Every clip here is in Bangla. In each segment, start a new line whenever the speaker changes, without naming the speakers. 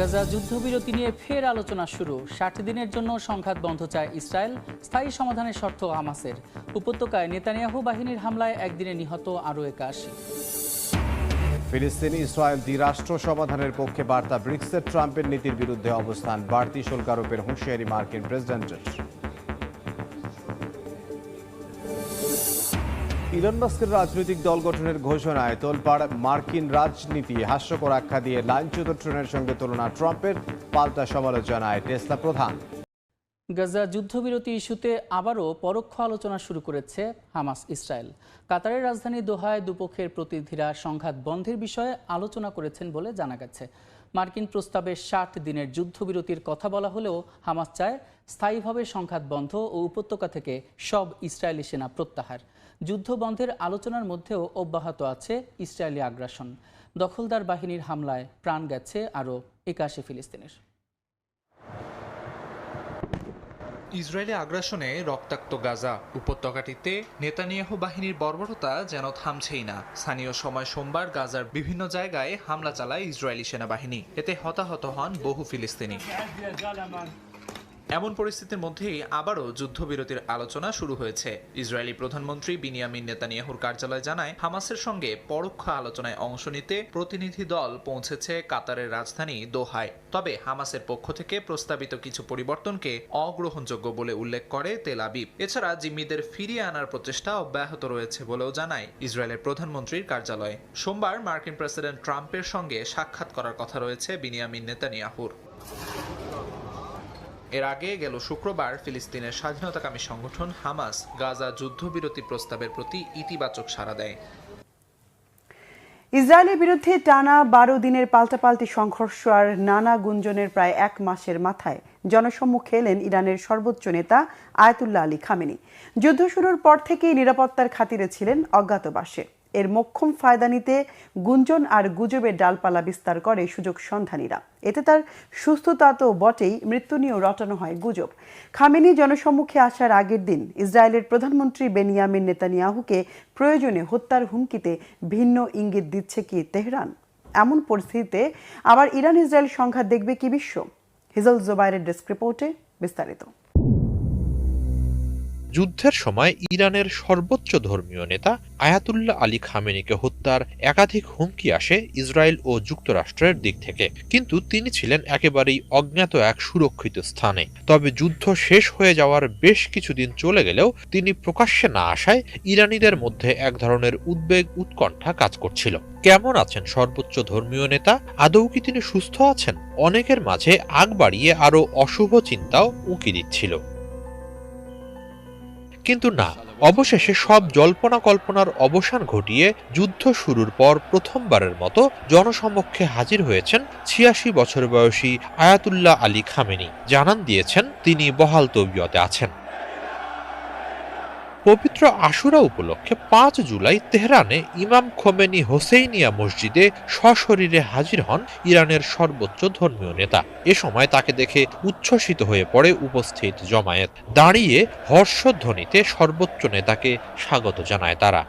গাজা যুদ্ধবিরতি নিয়ে ফের আলোচনা শুরু ষাট দিনের জন্য সংঘাত বন্ধ চায় ইসরায়েল স্থায়ী সমাধানের শর্ত হামাসের উপত্যকায় নেতানিয়াহু বাহিনীর হামলায় একদিনে নিহত আরও একাশি
ফিলিস্তিন ইসরায়েল দ্বিরাষ্ট্র সমাধানের পক্ষে বার্তা ব্রিক্সের ট্রাম্পের নীতির বিরুদ্ধে অবস্থান বাড়তি শুল্ক আরোপের হুঁশিয়ারি মার্কিন প্রেসিডেন্টের ইলন মাস্কের রাজনৈতিক দল গঠনের ঘোষণায় তোলপাড় মার্কিন রাজনীতি হাস্যকর আখ্যা দিয়ে লাইনচ্যুত ট্রেনের সঙ্গে তুলনা ট্রাম্পের পাল্টা সমালোচনায় টেসলা প্রধান
গাজা যুদ্ধবিরতি ইস্যুতে আবারও পরোক্ষ আলোচনা শুরু করেছে হামাস ইসরায়েল কাতারের রাজধানী দোহায় দুপক্ষের প্রতিনিধিরা সংঘাত বন্ধের বিষয়ে আলোচনা করেছেন বলে জানা গেছে মার্কিন প্রস্তাবে ষাট দিনের যুদ্ধবিরতির কথা বলা হলেও হামাস চায় স্থায়ীভাবে সংঘাত বন্ধ ও উপত্যকা থেকে সব ইসরায়েলি সেনা প্রত্যাহার যুদ্ধ বন্ধের আলোচনার মধ্যেও অব্যাহত আছে ইসরায়েলি আগ্রাসন দখলদার বাহিনীর হামলায় প্রাণ গেছে আরও একাশি ফিলিস্তিনের
ইসরায়েলের আগ্রাসনে রক্তাক্ত গাজা উপত্যকাটিতে নেতানিয়াহু বাহিনীর বর্বরতা যেন থামছেই না স্থানীয় সময় সোমবার গাজার বিভিন্ন জায়গায় হামলা চালায় ইসরায়েলি সেনাবাহিনী এতে হতাহত হন বহু ফিলিস্তিনি এমন পরিস্থিতির মধ্যেই আবারও যুদ্ধবিরতির আলোচনা শুরু হয়েছে ইসরায়েলি প্রধানমন্ত্রী বিনিয়ামিন নেতানিয়াহুর কার্যালয় জানায় হামাসের সঙ্গে পরোক্ষ আলোচনায় অংশ নিতে প্রতিনিধি দল পৌঁছেছে কাতারের রাজধানী দোহায় তবে হামাসের পক্ষ থেকে প্রস্তাবিত কিছু পরিবর্তনকে অগ্রহণযোগ্য বলে উল্লেখ করে তেল আবিব এছাড়া জিম্মিদের ফিরিয়ে আনার প্রচেষ্টা অব্যাহত রয়েছে বলেও জানায় ইসরায়েলের প্রধানমন্ত্রীর কার্যালয় সোমবার মার্কিন প্রেসিডেন্ট ট্রাম্পের সঙ্গে সাক্ষাৎ করার কথা রয়েছে বিনিয়ামিন নেতানিয়াহুর এর আগে গেল শুক্রবার ফিলিস্তিনের স্বাধীনতাকামী সংগঠন হামাস গাজা যুদ্ধবিরতি প্রস্তাবের প্রতি ইতিবাচক সাড়া দেয়
ইসরায়েলের বিরুদ্ধে টানা বারো দিনের পাল্টাপাল্টি সংঘর্ষ আর নানা গুঞ্জনের প্রায় এক মাসের মাথায় জনসম্মুখে এলেন ইরানের সর্বোচ্চ নেতা আয়তুল্লাহ আলী খামেনি যুদ্ধ শুরুর পর থেকেই নিরাপত্তার খাতিরে ছিলেন অজ্ঞাতবাসে এর মক্ষম ফায়দা নিতে গুঞ্জন আর গুজবের ডালপালা বিস্তার করে সুযোগ সন্ধানীরা এতে তার সুস্থতা তো বটেই মৃত্যু নিয়েও রটানো হয় গুজব খামেনি জনসম্মুখে আসার আগের দিন ইসরায়েলের প্রধানমন্ত্রী বেনিয়ামিন নেতানিয়াহুকে প্রয়োজনে হত্যার হুমকিতে ভিন্ন ইঙ্গিত দিচ্ছে কি তেহরান এমন পরিস্থিতিতে আবার ইরান ইসরায়েল সংঘাত দেখবে কি বিশ্ব হিজল জোবাইরের ডেস্ক রিপোর্টে বিস্তারিত
যুদ্ধের সময় ইরানের সর্বোচ্চ ধর্মীয় নেতা আয়াতুল্লাহ আলী খামেনিকে হত্যার একাধিক হুমকি আসে ইসরায়েল ও যুক্তরাষ্ট্রের দিক থেকে কিন্তু তিনি ছিলেন একেবারেই অজ্ঞাত এক সুরক্ষিত স্থানে তবে যুদ্ধ শেষ হয়ে যাওয়ার বেশ কিছুদিন চলে গেলেও তিনি প্রকাশ্যে না আসায় ইরানিদের মধ্যে এক ধরনের উদ্বেগ উৎকণ্ঠা কাজ করছিল কেমন আছেন সর্বোচ্চ ধর্মীয় নেতা আদৌ কি তিনি সুস্থ আছেন অনেকের মাঝে আগ বাড়িয়ে আরও অশুভ চিন্তাও উঁকি দিচ্ছিল কিন্তু না অবশেষে সব জল্পনা কল্পনার অবসান ঘটিয়ে যুদ্ধ শুরুর পর প্রথমবারের মতো জনসমক্ষে হাজির হয়েছেন ছিয়াশি বছর বয়সী আয়াতুল্লাহ আলী খামেনি জানান দিয়েছেন তিনি বহাল তবিয়তে আছেন পবিত্র আশুরা উপলক্ষে পাঁচ জুলাই তেহরানে ইমাম খোমেনি হোসেইনিয়া মসজিদে সশরীরে হাজির হন ইরানের সর্বোচ্চ ধর্মীয় নেতা এ সময় তাকে দেখে উচ্ছ্বসিত হয়ে পড়ে উপস্থিত জমায়েত দাঁড়িয়ে হর্ষধ্বনিতে সর্বোচ্চ নেতাকে স্বাগত জানায় তারা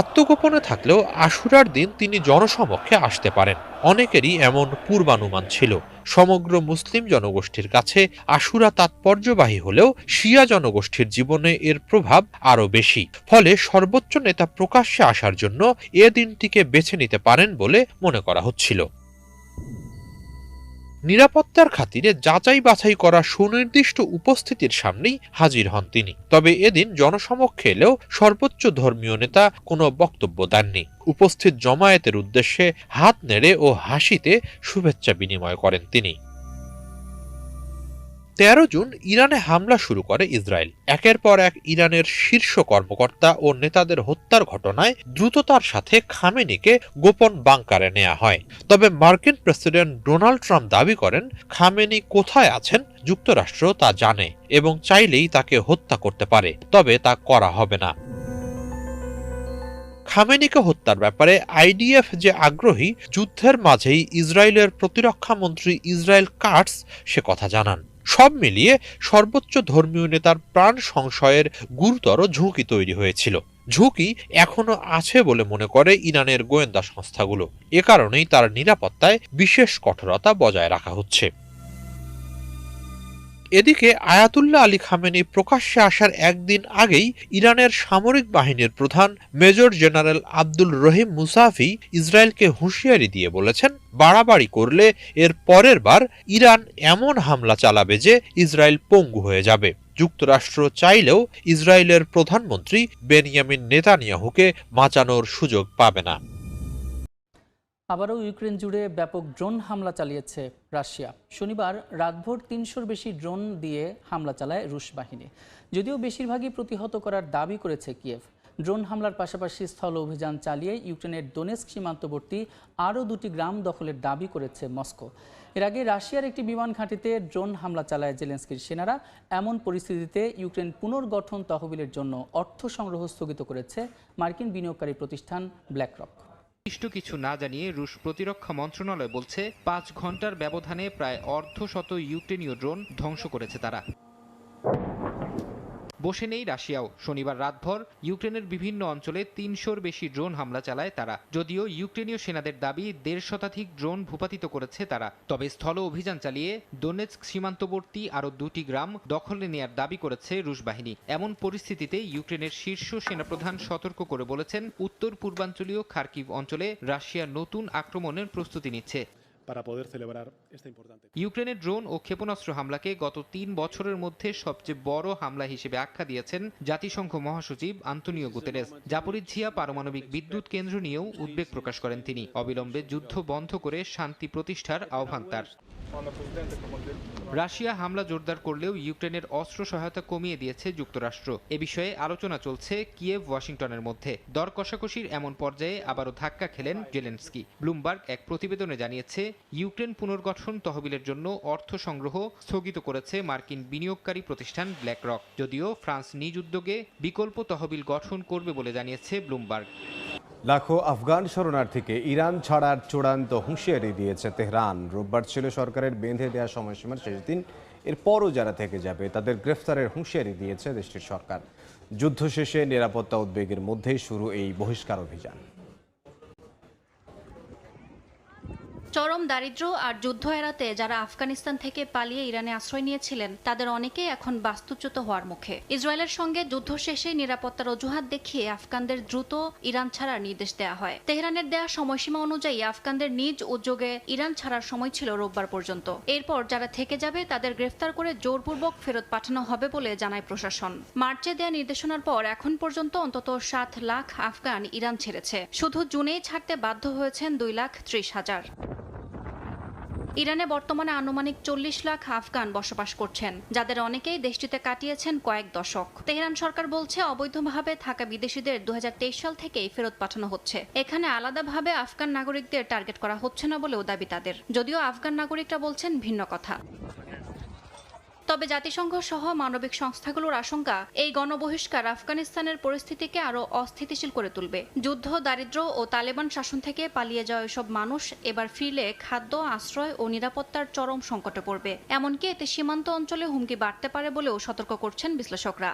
আত্মগোপনে থাকলেও আশুরার দিন তিনি জনসমক্ষে আসতে পারেন অনেকেরই এমন পূর্বানুমান ছিল সমগ্র মুসলিম জনগোষ্ঠীর কাছে আশুরা তাৎপর্যবাহী হলেও শিয়া জনগোষ্ঠীর জীবনে এর প্রভাব আরও বেশি ফলে সর্বোচ্চ নেতা প্রকাশ্যে আসার জন্য এ দিনটিকে বেছে নিতে পারেন বলে মনে করা হচ্ছিল নিরাপত্তার খাতিরে যাচাই বাছাই করা সুনির্দিষ্ট উপস্থিতির সামনেই হাজির হন তিনি তবে এদিন জনসমক্ষে এলেও সর্বোচ্চ ধর্মীয় নেতা কোনো বক্তব্য দেননি উপস্থিত জমায়েতের উদ্দেশ্যে হাত নেড়ে ও হাসিতে শুভেচ্ছা বিনিময় করেন তিনি তেরো জুন ইরানে হামলা শুরু করে ইসরায়েল একের পর এক ইরানের শীর্ষ কর্মকর্তা ও নেতাদের হত্যার ঘটনায় দ্রুততার সাথে খামেনিকে গোপন বাংকারে নেওয়া হয় তবে মার্কিন প্রেসিডেন্ট ডোনাল্ড ট্রাম্প দাবি করেন খামেনি কোথায় আছেন যুক্তরাষ্ট্র তা জানে এবং চাইলেই তাকে হত্যা করতে পারে তবে তা করা হবে না খামেনিকে হত্যার ব্যাপারে আইডিএফ যে আগ্রহী যুদ্ধের মাঝেই ইসরায়েলের প্রতিরক্ষা মন্ত্রী ইসরায়েল কার্টস সে কথা জানান সব মিলিয়ে সর্বোচ্চ ধর্মীয় নেতার প্রাণ সংশয়ের গুরুতর ঝুঁকি তৈরি হয়েছিল ঝুঁকি এখনও আছে বলে মনে করে ইরানের গোয়েন্দা সংস্থাগুলো এ কারণেই তার নিরাপত্তায় বিশেষ কঠোরতা বজায় রাখা হচ্ছে এদিকে আয়াতুল্লাহ আলী খামেনি প্রকাশ্যে আসার একদিন আগেই ইরানের সামরিক বাহিনীর প্রধান major general Abdul Rahim Mousavi ইসরায়েলকে হুঁশিয়ারি দিয়ে বলেছেন বাড়াবাড়ি করলে এর পরের বার ইরান এমন হামলা চালাবে যে ইসরায়েল পঙ্গু হয়ে যাবে যুক্তরাষ্ট্র চাইলেও ইসরায়েলের প্রধানমন্ত্রী বেনিয়ামিন নেতানিয়াহুকে বাঁচানোর সুযোগ পাবে না
আবারও ইউক্রেন জুড়ে ব্যাপক ড্রোন হামলা চালিয়েছে রাশিয়া শনিবার রাতভর তিনশোর বেশি ড্রোন দিয়ে হামলা চালায় রুশ বাহিনী যদিও বেশিরভাগই প্রতিহত করার দাবি করেছে কিয়েভ ড্রোন হামলার পাশাপাশি স্থল অভিযান চালিয়ে ইউক্রেনের দোনেস্ক সীমান্তবর্তী আরও দুটি গ্রাম দখলের দাবি করেছে মস্কো এর আগে রাশিয়ার একটি বিমান ঘাঁটিতে ড্রোন হামলা চালায় জেলেন্সকির সেনারা এমন পরিস্থিতিতে ইউক্রেন পুনর্গঠন তহবিলের জন্য অর্থ সংগ্রহ স্থগিত করেছে মার্কিন বিনিয়োগকারী প্রতিষ্ঠান ব্ল্যাকরক
নির্দিষ্ট কিছু না জানিয়ে রুশ প্রতিরক্ষা মন্ত্রণালয় বলছে পাঁচ ঘন্টার ব্যবধানে প্রায় অর্ধশত ইউক্রেনীয় ড্রোন ধ্বংস করেছে তারা বসে নেই রাশিয়াও শনিবার রাতভর ইউক্রেনের বিভিন্ন অঞ্চলে তিনশোর বেশি ড্রোন হামলা চালায় তারা যদিও ইউক্রেনীয় সেনাদের দাবি দেড় শতাধিক ড্রোন ভূপাতিত করেছে তারা তবে স্থল অভিযান চালিয়ে দোনেস্ক সীমান্তবর্তী আরও দুটি গ্রাম দখলে নেয়ার দাবি করেছে রুশ বাহিনী এমন পরিস্থিতিতে ইউক্রেনের শীর্ষ সেনাপ্রধান সতর্ক করে বলেছেন উত্তর পূর্বাঞ্চলীয় খার্কিভ অঞ্চলে রাশিয়া নতুন আক্রমণের প্রস্তুতি নিচ্ছে para poder celebrar
esta importante. ইউক্রেনের ড্রোন ও ক্ষেপণাস্ত্র হামলাকে গত তিন বছরের মধ্যে সবচেয়ে বড় হামলা হিসেবে আখ্যা দিয়েছেন জাতিসংঘ মহাসচিব আন্তনিও গুতেরেস জাপরিঝিয়া পারমাণবিক বিদ্যুৎ কেন্দ্র নিয়েও উদ্বেগ প্রকাশ করেন তিনি অবিলম্বে যুদ্ধ বন্ধ করে শান্তি প্রতিষ্ঠার আহ্বান তার রাশিয়া হামলা জোরদার করলেও ইউক্রেনের অস্ত্র সহায়তা কমিয়ে দিয়েছে যুক্তরাষ্ট্র এ বিষয়ে আলোচনা চলছে কিয়েভ ওয়াশিংটনের মধ্যে দর কষাকষির এমন পর্যায়ে আবারও ধাক্কা খেলেন জেলেন্সকি ব্লুমবার্গ এক প্রতিবেদনে জানিয়েছে ইউক্রেন পুনর্গঠন তহবিলের জন্য অর্থ সংগ্রহ স্থগিত করেছে মার্কিন বিনিয়োগকারী প্রতিষ্ঠান ব্ল্যাক রক যদিও ফ্রান্স নিজ উদ্যোগে বিকল্প তহবিল গঠন করবে বলে জানিয়েছে ব্লুমবার্গ
লাখো আফগান শরণার্থীকে ইরান ছাড়ার চূড়ান্ত হুঁশিয়ারি দিয়েছে তেহরান রোববার ছিল সরকারের বেঁধে দেওয়া সময়সীমার শেষ দিন এরপরও যারা থেকে যাবে তাদের গ্রেফতারের হুঁশিয়ারি দিয়েছে দেশটির সরকার যুদ্ধ শেষে নিরাপত্তা উদ্বেগের মধ্যেই শুরু এই বহিষ্কার অভিযান
চরম দারিদ্র আর যুদ্ধ এড়াতে যারা আফগানিস্তান থেকে পালিয়ে ইরানে আশ্রয় নিয়েছিলেন তাদের অনেকেই এখন বাস্তুচ্যুত হওয়ার মুখে ইসরায়েলের সঙ্গে যুদ্ধ শেষে নিরাপত্তার অজুহাত দেখিয়ে আফগানদের দ্রুত ইরান ছাড়ার নির্দেশ দেওয়া হয় তেহরানের দেয়া সময়সীমা অনুযায়ী আফগানদের নিজ উদ্যোগে ইরান ছাড়ার সময় ছিল রোববার পর্যন্ত এরপর যারা থেকে যাবে তাদের গ্রেফতার করে জোরপূর্বক ফেরত পাঠানো হবে বলে জানায় প্রশাসন মার্চে দেয়া নির্দেশনার পর এখন পর্যন্ত অন্তত সাত লাখ আফগান ইরান ছেড়েছে শুধু জুনেই ছাড়তে বাধ্য হয়েছেন দুই লাখ ত্রিশ হাজার ইরানে বর্তমানে আনুমানিক চল্লিশ লাখ আফগান বসবাস করছেন যাদের অনেকেই দেশটিতে কাটিয়েছেন কয়েক দশক তেহরান সরকার বলছে অবৈধভাবে থাকা বিদেশিদের দু সাল থেকেই ফেরত পাঠানো হচ্ছে এখানে আলাদাভাবে আফগান নাগরিকদের টার্গেট করা হচ্ছে না বলেও দাবি তাদের যদিও আফগান নাগরিকরা বলছেন ভিন্ন কথা তবে জাতিসংঘ সহ মানবিক সংস্থাগুলোর আশঙ্কা এই গণবহিষ্কার আফগানিস্তানের পরিস্থিতিকে আরও অস্থিতিশীল করে তুলবে যুদ্ধ দারিদ্র ও তালেবান শাসন থেকে পালিয়ে যাওয়া সব মানুষ এবার ফিরলে খাদ্য আশ্রয় ও নিরাপত্তার চরম সংকটে পড়বে এমনকি এতে সীমান্ত অঞ্চলে হুমকি বাড়তে পারে বলেও সতর্ক করছেন বিশ্লেষকরা